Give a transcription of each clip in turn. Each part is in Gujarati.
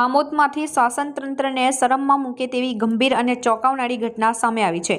આમોદમાંથી શાસનતંત્રને શરમમાં મૂકે તેવી ગંભીર અને ચોંકાવનારી ઘટના સામે આવી છે.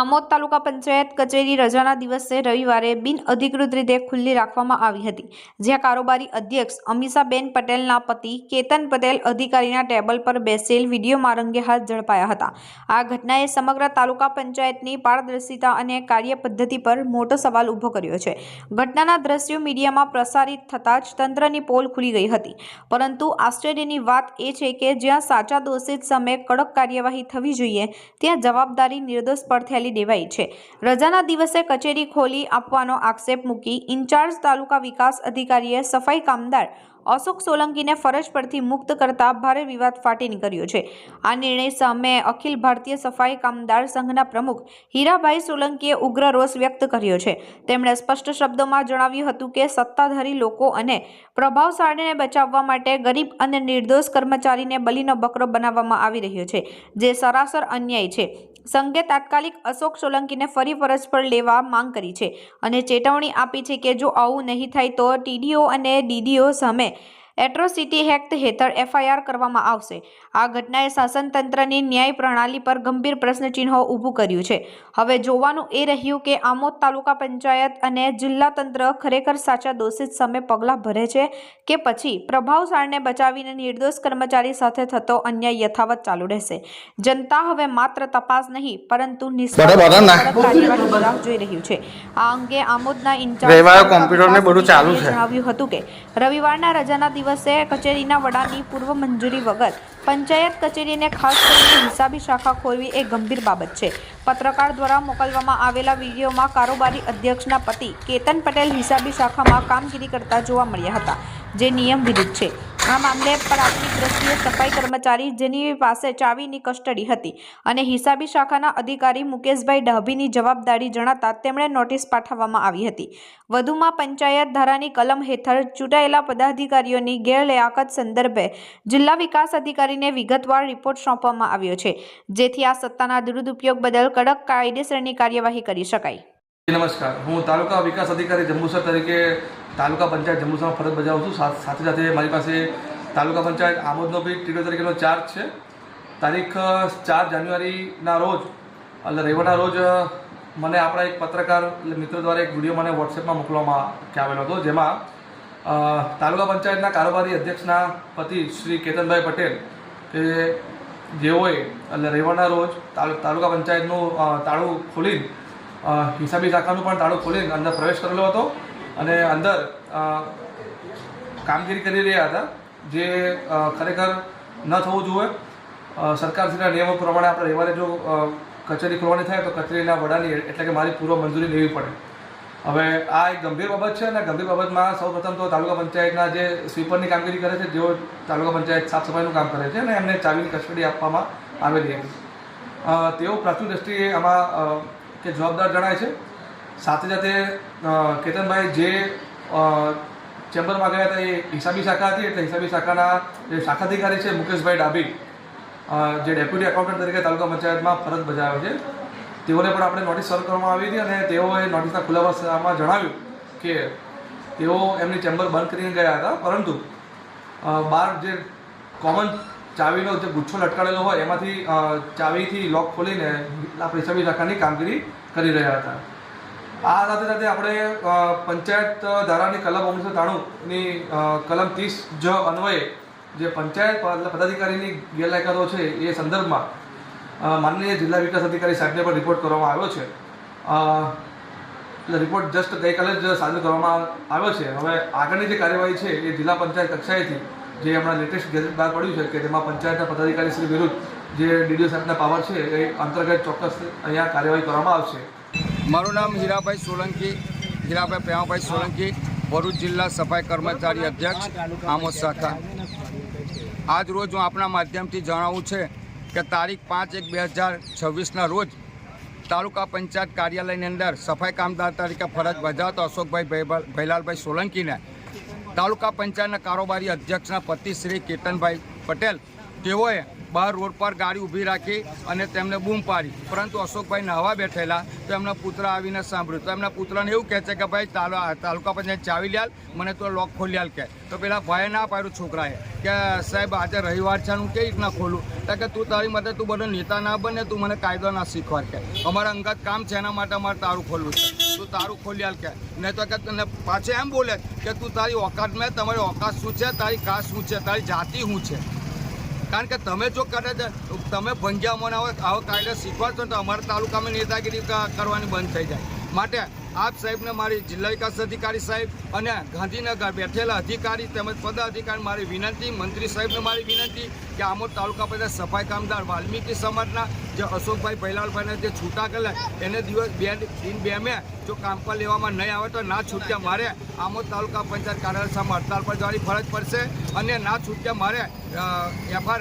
આમોદ તાલુકા પંચાયત કચેરી રજાના દિવસે રવિવારે બિનઅધિકૃત રીતે ખુલ્લી રાખવામાં આવી હતી, જ્યાં કારોબારી અધ્યક્ષ અમીષાબેન પટેલના પતિ કેતન પટેલ અધિકારીના ટેબલ પર બેસેલ વિડીયોમાં રંગે હાથ ઝડપાયા હતા. આ ઘટનાએ સમગ્ર તાલુકા પંચાયતની પારદર્શિતા અને કાર્ય પદ્ધતિ પર મોટો સવાલ ઊભો કર્યો છે. ઘટનાના દ્રશ્યો મીડિયામાં પ્રસારિત થતાં જ તંત્રની પોલ ખુલી ગઈ હતી. પરંતુ આશ્ચર્યની વાત એ છે કે જ્યાં સાચા દોષિત સામે કડક કાર્યવાહી થવી જોઈએ, ત્યાં જવાબદારી નિર્દોષ પર થેલી દેવાઈ છે. રજાના દિવસે કચેરી ખોલી આપવાનો આક્ષેપ મૂકી ઇન્ચાર્જ તાલુકા વિકાસ અધિકારીએ સફાઈ કામદાર અશોક સોલંકીને ફરજ પરથી મુક્ત કરતા ભારે વિવાદ ફાટી નીકળ્યો છે. આ નિર્ણય સામે અખિલ ભારતીય સફાઈ કામદાર સંઘના પ્રમુખ હીરાભાઈ સોલંકીએ ઉગ્ર રોષ વ્યક્ત કર્યો છે. તેમણે સ્પષ્ટ શબ્દોમાં જણાવ્યું હતું કે સત્તાધારી લોકો અને પ્રભાવશાળીને બચાવવા માટે ગરીબ અને નિર્દોષ કર્મચારીને બલીનો બકરો બનાવવામાં આવી રહ્યો છે, જે સરાસર અન્યાય છે. સંઘે તાત્કાલિક અશોક સોલંકીને ફરી ફરજ પર લેવા માંગ કરી છે અને ચેતવણી આપી છે કે જો આવું નહીં થાય તો ટીડીઓ અને ડીડીઓ સામે એટ્રોસિટી એક્ટ હેઠળ એફઆઈઆર કરવામાં આવશે. આ ઘટનાએ શાસન તંત્રની ન્યાય પ્રણાલી પર ગંભીર પ્રશ્નચિહ્નો ઊભું કર્યું છે. હવે જોવાનું એ રહ્યું કે આમોદ તાલુકા પંચાયત અને જિલ્લા તંત્ર ખરેખર સાચા દોષિત સામે પગલાં ભરે છે કે પછી પ્રભાવશાળને બચાવીને નિર્દોષ કર્મચારી સાથે થતો અન્યાય યથાવત ચાલુ રહેશે? જનતા હવે માત્ર તપાસ નહીં પરંતુ જોઈ રહ્યું છે. આ અંગે આમોદના ઇન્ચાર્જ રવિવારે કોમ્પ્યુટર બધું ચાલુ છે. જણાવ્યું હતું કે રવિવારના રજાના દિવસે કચેરીના વડાની પૂર્વ મંજૂરી વગર પંચાયત કચેરીને ખાસ કરીને હિસાબી શાખા ખોલવી એ ગંભીર બાબત છે. પત્રકાર દ્વારા મોકલવામાં આવેલા વિડીયોમાં કારોબારી અધ્યક્ષના પતિ કેતન પટેલ હિસાબી શાખામાં કામગીરી કરતા જોવા મળ્યા હતા, જે નિયમ વિરુદ્ધ છે. આ મામલે આપણી દ્રષ્ટિએ સફાઈ કર્મચારી જેની પાસે ચાવીની કસ્ટડી હતી અને હિસાબી શાખાના અધિકારી મુકેશભાઈ ડાભીની જવાબદારી જણાતા તેમણે નોટિસ પાઠવવામાં આવી હતી. વધુમાં પંચાયત ધારાની કલમ હેઠળ ચૂંટાયેલા પદાધિકારીઓની ગેરલેયાકત સંદર્ભે જિલ્લા વિકાસ અધિકારીને વિગતવાર રિપોર્ટ સોંપવામાં આવ્યો છે, જેથી આ સત્તાના દુરુપયોગ બદલ કડક કાયદેસરની કાર્યવાહી કરી શકાય. નમસ્કાર. હું તાલુકા વિકાસ અધિકારી જંબુસર તરીકે તાલુકા પંચાયત જંબુસરમાં ફરજ બજાવું છું. સાથે સાથે મારી પાસે તાલુકા પંચાયત આમોદનો બી ટીડો તરીકેનો ચાર્જ છે. તારીખ ચાર જાન્યુઆરીના રોજ એટલે રવિવારના રોજ મને આપણા એક પત્રકાર મિત્ર દ્વારા એક વીડિયો મને વોટ્સએપમાં મોકલવામાં આવેલો હતો જેમાં તાલુકા પંચાયતના કારોબારી અધ્યક્ષના પતિ શ્રી કેતનભાઈ પટેલ કે જેઓએ એટલે રવિવારના રોજ તાલુકા પંચાયતનું તાળું ખોલીને અ, હિસાબી શાખાનું પણ તાળું ખોલીને અંદર પ્રવેશ કરેલો હતો અને અંદર કામગીરી કરી રહ્યા હતા, જે ખરેખર ન થવું જોઈએ. સરકારશ્રીના નિયમો પ્રમાણે આપણે રવિવારે જો કચેરી ખોલવાની થાય તો કચેરીના વડાની એટલે કે મારી પૂર્વ મંજૂરી લેવી પડે. હવે આ એક ગંભીર બાબત છે અને ગંભીર બાબતમાં સૌપ્રથમ તો તાલુકા પંચાયતના જે સ્વીપરની કામગીરી કરે છે, જેઓ તાલુકા પંચાયત સાફ સફાઈનું કામ કરે છે અને એમને ચાવીની કસ્ટડી આપવામાં આવેલી હતી. તેઓ પ્રાથમિક દ્રષ્ટિએ આમાં કે જવાબદાર જણાય છે. સાથે સાથે કેતનભાઈ જે ચેમ્બરમાં ગયા હતા એ હિસાબી શાખા હતી, એટલે હિસાબી શાખાના જે શાખાધિકારી છે મુકેશભાઈ ડાબી જે ડેપ્યુટી એકાઉન્ટન્ટ તરીકે તાલુકા પંચાયતમાં ફરજ બજાવે છે. તેઓને પણ આપણે નોટિસ સર્વ કરવામાં આવી હતી અને તેઓએ નોટિસના ખુલાસામાં જણાવ્યું કે તેઓ એમની ચેમ્બર બંધ કરીને ગયા હતા. પરંતુ બાર જે કોમન ચાવીનો જે ગુચ્છો લટકાડેલો હોય, એમાંથી ચાવીથી લોક ખોલીને આપણે છબી રાખવાની કામગીરી કરી રહ્યા હતા. આ સાથે સાથે આપણે પંચાયત ધારાની કલમ ઓગણીસો ત્રાણુંની કલમ ત્રીસ જ અન્વયે જે પંચાયત પદાધિકારીની ગેરલાયકાતો છે એ સંદર્ભમાં માનનીય જિલ્લા વિકાસ અધિકારી સાહેબને પણ રિપોર્ટ કરવામાં આવ્યો છે. એટલે રિપોર્ટ જસ્ટ ગઈકાલે જ સાજુ કરવામાં આવ્યો છે. હવે આગળની જે કાર્યવાહી છે એ જિલ્લા પંચાયત કક્ષાએથી જે હમણાં લેટેસ્ટ ગેઝેટ બહાર પડ્યું છે, કે તેમાં પંચાયતના પદાધિકારી શ્રી વિરુદ્ધ જે ડીડીઓ સાહેબના પાવર છે, એ અંતર્ગત ચોક્કસ અહીંયા કાર્યવાહી કરવામાં આવશે. મારું નામ હીરાભાઈ સોલંકી, હીરાભાઈ પ્રેમાભાઈ સોલંકી, ભરૂચ જિલ્લા સફાઈ કર્મચારી અધ્યક્ષ, આમોદ શાખા. આજ રોજ હું આપણા માધ્યમથી જણાવું છે કે તારીખ પાંચ એક બે હજાર છવ્વીસના રોજ તાલુકા પંચાયત કાર્યાલયની અંદર સફાઈ કામદાર તરીકે ફરજ બજાવતા અશોકભાઈ ભૈલાલભાઈ સોલંકીને તાલુકા પંચાયતના કારોબારી અધ્યક્ષના પતિ શ્રી કેતનભાઈ પટેલ તેઓએ બહાર રોડ પર ગાડી ઊભી રાખી અને તેમને બૂમ પાડી. પરંતુ અશોકભાઈ નાહવા બેઠેલા, તો એમના પુત્ર આવીને સાંભળ્યું. તો એમના પુત્રને એવું કહે છે કે ભાઈ, તાલુ તાલુકા પંચાયત ચાવી લ્યાલ મને તો લોક ખોલી કે તો પેલા ભાઈએ ના પાડ્યું છોકરાએ કે, સાહેબ, આજે રવિવાર છે હું કેવી રીતના ખોલું? તો કે, તું તારી માટે તું બધો નેતા ના બને, તું મને કાયદો ના શીખવાડ કે અમારા અંગત કામ છે, એના માટે અમારે તારું ખોલવું છે. તું તારું ખોલી કે નહીં તો કે તને પાછે એમ બોલે કે, તું તારી ઓકાત મેં, તમારી ઓકાત શું છે? તારી કાસ્ટ શું છે? તારી જાતિ શું છે? કારણ કે તમે જો છે તમે ભંજ્યા મને આવો કાયદા શીખવાડશો તો અમારા તાલુકામાં નેતાગીરી કરવાની બંધ થઈ જાય. માટે આપ સાહેબને મારી જિલ્લા વિકાસ અધિકારી સાહેબ અને ગાંધીનગર બેઠેલા અધિકારી તેમજ પદાધિકારી મારી વિનંતી, મંત્રી સાહેબને મારી વિનંતી કે આમોદ તાલુકા પંચાયત સફાઈ કામદાર વાલ્મીકી સમાજના જે અશોકભાઈ ભૈલાલભાઈને જે છૂટા કરેલા, એને દિવસ બે દિન બે મે જો કામ પર લેવામાં નહીં આવે તો ના છૂટ્યા મારે. આમોદ તાલુકા પંચાયત કાર્યાલય સામે હડતાલ પર જવાની ફરજ પડશે અને ના છૂટ્યા મારે એફઆર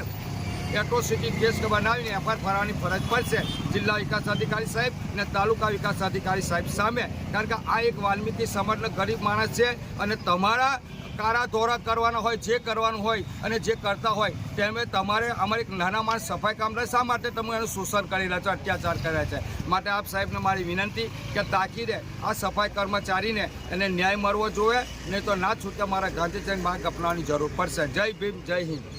એટ્રોસિટી કેસ બનાવીને એફઆઈઆર ભરવાની ફરજ પડશે. જિલ્લા વિકાસ અધિકારી સાહેબ અને તાલુકા વિકાસ અધિકારી સાહેબ સામે. કારણ કે આ એક વાલ્મીકી સમાજનો ગરીબ માણસ છે અને તમારા કારા ધોરા કરવાના હોય, જે કરવાનું હોય અને જે કરતા હોય તેમે તમારે અમારે એક નાના માણસ સફાઈ કામ શા માટે તમે એનું શોષણ કરી રહ્યા છો, અત્યાચાર કર્યા છે? માટે આપ સાહેબને મારી વિનંતી કે તાકીદે આ સફાઈ કર્મચારીને એને ન્યાય મળવો જોઈએ. નહીં તો ના છૂટકે મારા ગાંધી જયંતિ માર્ગ અપનાવવાની જરૂર પડશે. જય ભીમ, જય હિન્દ.